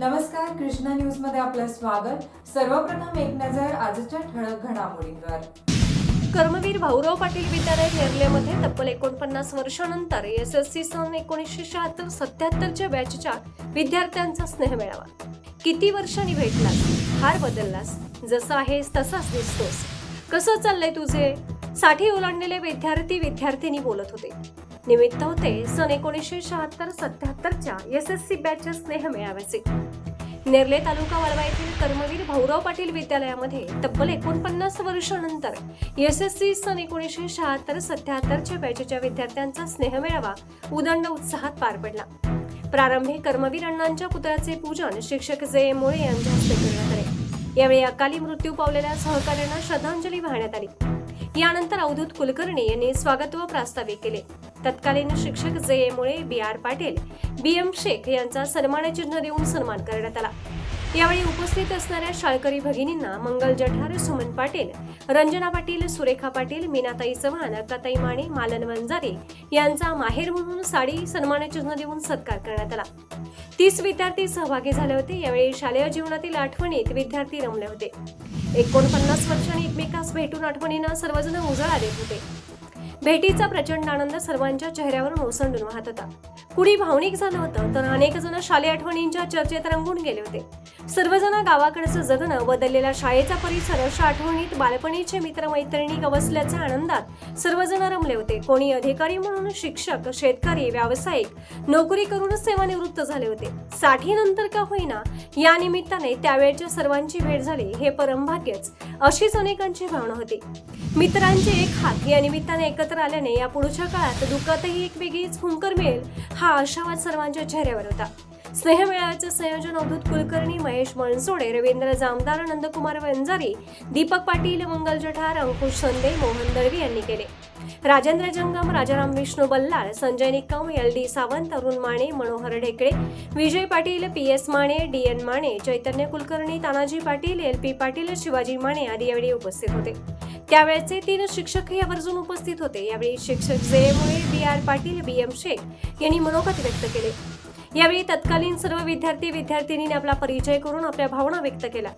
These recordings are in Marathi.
नमस्कार कृष्णा न्यूजमध्ये आपलं स्वागत. सर्वप्रथम एक नजर आजच्या ठळक घडामोडींवर. कर्मवीर भाऊराव पाटील विद्यालय नेरलेमध्ये तब्बल एकोणपन्नास वर्षानंतर एस एस सी सन एकोणीसशे शहात्तर सत्याहत्तरच्या बॅचच्या विद्यार्थ्यांचा स्नेह मिळावा. किती वर्षांनी भेटलास? हार बदललास. जसं आहेस तसाच दिसतोस. कसं चाललंय तुझे? साठी ओलांडलेले विद्यार्थी विद्यार्थिनी बोलत होते. निमित्त होते सन एकोणीसशे शहात्तर सत्याहत्तरच्या एस एस सी बॅचच्या स्नेह मेळाव्याचे नेरले तालुका वाळवा येथील कर्मवीर भाऊराव पाटील विद्यालयामध्ये तब्बल एकोणपन्नास वर्षानंतर एस एस सी सन एकोणीसशे शहात्तर सत्याहत्तरच्या बॅचच्या विद्यार्थ्यांचा स्नेहमेळावा उदंड उत्साहात पार पडला. प्रारंभी कर्मवीर अण्णांच्या पुतळ्याचे पूजन शिक्षक जे मुळे यांच्या हस्ते करण्यात आले. यावेळी अकाली मृत्यू पावलेल्या सहकार्यांना श्रद्धांजली वाहण्यात आली. यानंतर अवधूत कुलकर्णी यांनी स्वागत व प्रास्ताविक केले. तत्कालीन शिक्षक J Mule B R Patil B M Shaikh यांचा सन्मानचिन्ह देऊन सन्मान करण्यात आला. यावेळी उपस्थित असणाऱ्या शाळकरी भगिनींना मंगल जठार सुमन पाटील रंजना पाटील सुरेखा पाटील मीनाताई चव्हाण अक्काताई माने मालन वंजारे यांचा माहेर म्हणून साडी सन्मानचिन्ह देऊन सत्कार करण्यात आला. तीस विद्यार्थी सहभागी झाले होते. यावेळी शालेय जीवनातील आठवणीत विद्यार्थी रमले होते. एकोणपन्नास वर्षांनी एकमेकास भेटून आठवणींना सर्वजण उजळा देत होते. भेटीचा प्रचंड आनंद सर्वांच्या चेहऱ्यावरून ओसंडून वाहत होता. कुणी भावनिक झालं होतं तर अनेक जण शालेय आठवणींच्या चर्चेत रंगून गेले होते. सर्वजण गावाकडचं जगणं बदललेला शाळेचा परिसर अशा आठवणीत बालपणीचे मित्रमैत्रिणी गवसल्याच्या आनंदात सर्वजण रमले होते. कोणी अधिकारी म्हणून शिक्षक शेतकरी व्यावसायिक नोकरी करून सेवानिवृत्त झाले होते. साठी नंतर का होईना या निमित्ताने त्यावेळच्या सर्वांची भेट झाली हे परमभाग्यच अशीच अनेकांची भावना होती. मित्रांचे एक हात या निमित्ताने एकत्र आल्याने या पुढच्या काळात दुःखातही एक वेगळीच हुंकर मिळेल हा आशावाद सर्वांच्या चेहऱ्यावर होता. स्नेहमेळाचं संयोजन अवधूत कुलकर्णी महेश मनसोडे रवींद्र जामदार नंदकुमार वंजारी दीपक पाटील मंगल जठार अंकुश संदे मोहन दळवी यांनी केले. Rajendra Jangam Rajaram Vishnu Ballal Sanjay Nikam L D Sawant Arun Mane Manohar Dhekale Vijay Patil P S Mane D N Mane Chaitanya Kulkarni Tanaji Patil L P Patil Shivaji Mane आदी यावेळी उपस्थित होते. त्यावेळेचे तीन शिक्षकही आवर्जून उपस्थित होते. यावेळी शिक्षक Jaymule B R Patil B M Shaikh यांनी मनोगत व्यक्त केले. यावेळी तत्कालीन सर्व विद्यार्थी विद्यार्थिनींनी आपला परिचय करून आपल्या भावना व्यक्त केल्या.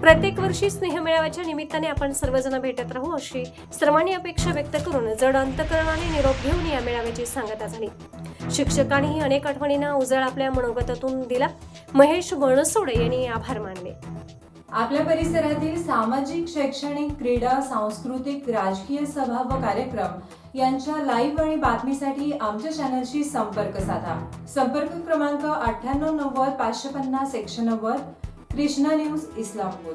प्रत्येक वर्षी स्नेह मेळाव्याच्या निमित्ताने आपण सर्वजण भेटत राहू अशी सर्वांनी अपेक्षा व्यक्त करून जड अंतकरणाने निरोप घेऊन या मेळाव्याची सांगता झाली शिक्षकांनीही अनेक आठवणींना उजळ आपल्या मनोगतातून दिला. महेश बनसोडे यांनी आभार मानले. आपल्या परिसरातील सामाजिक शैक्षणिक क्रीडा सांस्कृतिक राजकीय सभा व कार्यक्रम यांच्या लाईव्ह आणि बातमीसाठी आमच्या चॅनलशी संपर्क साधा. संपर्क क्रमांक अठ्ठ्याण्णव नव्वद पाचशे पन्नास एकशे नव्वद कृष्णा न्यूज इस्लामपूर.